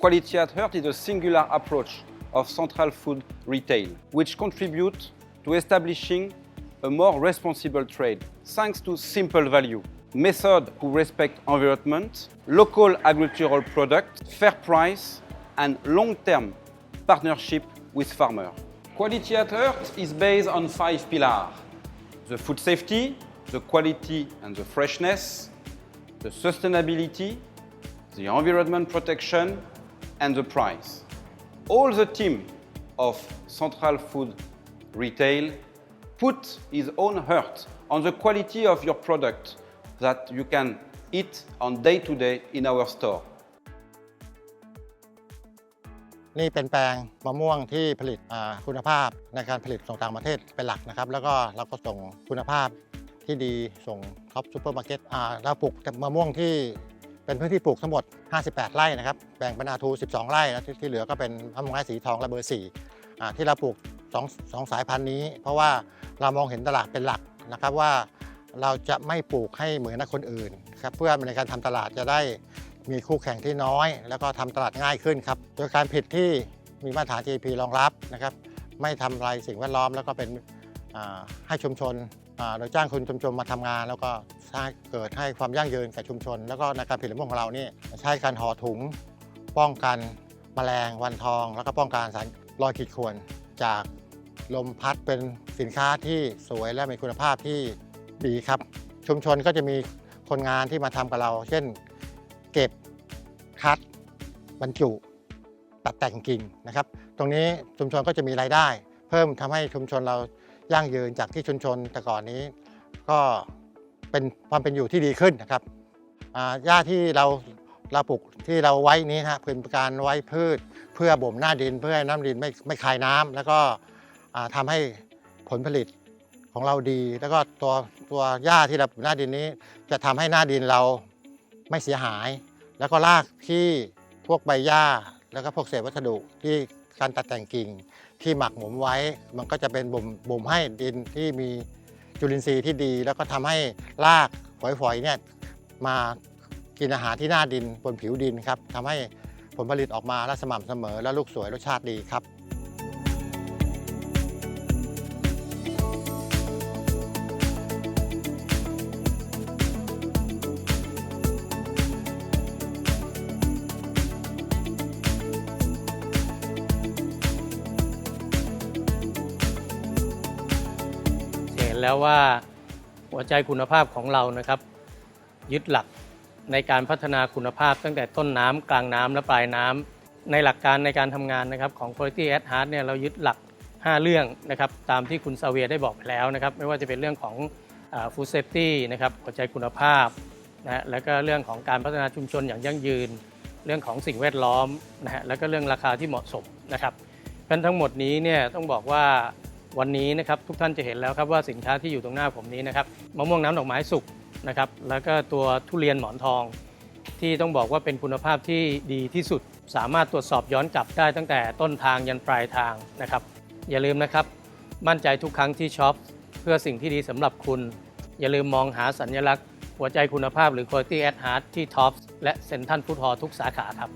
Quality at Heart is a singular approach of central food retail, which contribute to establishing a more responsible trade thanks to simple value, method who respect environment, local agricultural product, fair price, and long-term partnership with farmers. Quality at Heart is based on five pillars: the food safety, the quality and the freshness, the sustainability, the environment protection, and the price. All the team of Central Food Retail put his own heart on the quality of your product that you can eat on day to day in our store. นี่เป็นแปลงมะม่วงที่ผลิตคุณภาพในการผลิตส่งต่างประเทศเป็นหลักนะครับ แล้วก็เราก็ส่งคุณภาพที่ดีส่งท็อปซูเปอร์มาร์เก็ตเราปลูกมะม่วงที่ เป็นพื้นที่ปลูกทั้งหมด 58 ไร่นะครับ แบ่งเป็นอาทู12 ไร่แล้วที่ที่เหลือก็เป็นมะม่วงไม้สีทองและเบอร์4อ่ที่เราปลูกสองสอสายพันธุ์นี้ เพราะว่าเรามองเห็นตลาดเป็นหลักนะครับว่าเราจะไม่ปลูกให้เหมือนคนอื่นครับเพื่อในการทำตลาดจะได้มีคู่แข่งที่น้อย แล้วก็ทำตลาดง่ายขึ้นครับ โดยการผลิตที่มีมาตรฐาน GDP รองรับนะครับ ไม่ทำลายสิ่งแวดล้อมแล้วก็เป็นให้ชุมชน อ่าจ้างคนชุมชนมาทำงาน แล้วก็สร้างเกิดให้ความยั่งยืนกับชุมชน แล้วก็ในการผลิตมะม่วงของเรานี่ใช้การห่อถุง ป้องกันแมลงวันทอง แล้วก็ป้องกันสารรอยขีดข่วนจากลมพัดเป็นสินค้าที่สวยและมีคุณภาพที่ดีครับ ชุมชนก็จะมีคนงานที่มาทำกับเรา เช่น เก็บคัดบรรจุ ตัดแต่งกิ่งนะครับ ตรงนี้ชุมชนก็จะมีรายได้ เพิ่มทำให้ชุมชนเรา ยั่งยืนจากที่ชุมชนแต่ก่อนนี้ ก็เป็นความเป็นอยู่ที่ดีขึ้นนะครับหญ้าที่เราเราปลูกที่เราไว้นี้นะฮะเป็นการไว้พืชเพื่อบ่มหน้าดินเพื่อให้น้ำดินไม่ไม่คายน้ำแล้วก็ทำาให้ผลผลิตของเราดี แล้วก็ตัวตัวหญ้าที่เราปลูกหน้าดินนี้ จะทำให้หน้าดินเราไม่เสียหาย แล้วก็รากที่พวกใบหญ้าแล้วก็พวกเศษวัสดุที่ การตัดแต่งกิ่งที่หมักหมมไว้ มันก็จะเป็นบ่มบ่มให้ดินที่มีจุลินทรีย์ที่ดี แล้วก็ทำให้รากฝอยๆเนี่ยมากินอาหารที่หน้าดินบนผิวดินครับทำให้ผลผลิตออกมาและสม่ำเสมอและลูกสวยรสชาติดีครับ แล้วว่าหัวใจคุณภาพของเรานะครับ ยึดหลักในการพัฒนาคุณภาพตั้งแต่ต้นน้ำกลางน้ำและปลายน้ำในหลักการในการทำงานนะครับของ Quality at Heart เนี่ยเรายึดหลัก 5 เรื่องนะครับตามที่คุณซาเวียได้บอกไปแล้วนะครับไม่ว่าจะเป็นเรื่องของฟู้ดเซฟตี้นะครับหัวใจคุณภาพนะฮะแล้วก็เรื่องของการพัฒนาชุมชนอย่างยั่งยืน เรื่องของสิ่งแวดล้อมนะฮะแล้วก็เรื่องราคาที่เหมาะสมนะครับเพราะทั้งหมดนี้เนี่ยต้องบอกว่า วันนี้นะครับทุกท่านจะเห็นแล้วครับว่าสินค้าที่อยู่ตรงหน้าผมนี้นะครับมะม่วงน้ำดอกไม้สุกนะครับแล้วก็ตัวทุเรียนหมอนทอง ที่ต้องบอกว่าเป็นคุณภาพที่ดีที่สุด สามารถตรวจสอบย้อนกลับได้ตั้งแต่ต้นทางยันปลายทางนะครับอย่าลืมนะครับมั่นใจทุกครั้งที่ช็อปเพื่อสิ่งที่ดีสำหรับคุณ อย่าลืมมองหาสัญลักษณ์ หัวใจคุณภาพหรือ Quality at Heart ที่ Tops และ Central Food Hall ทุกสาขาครับ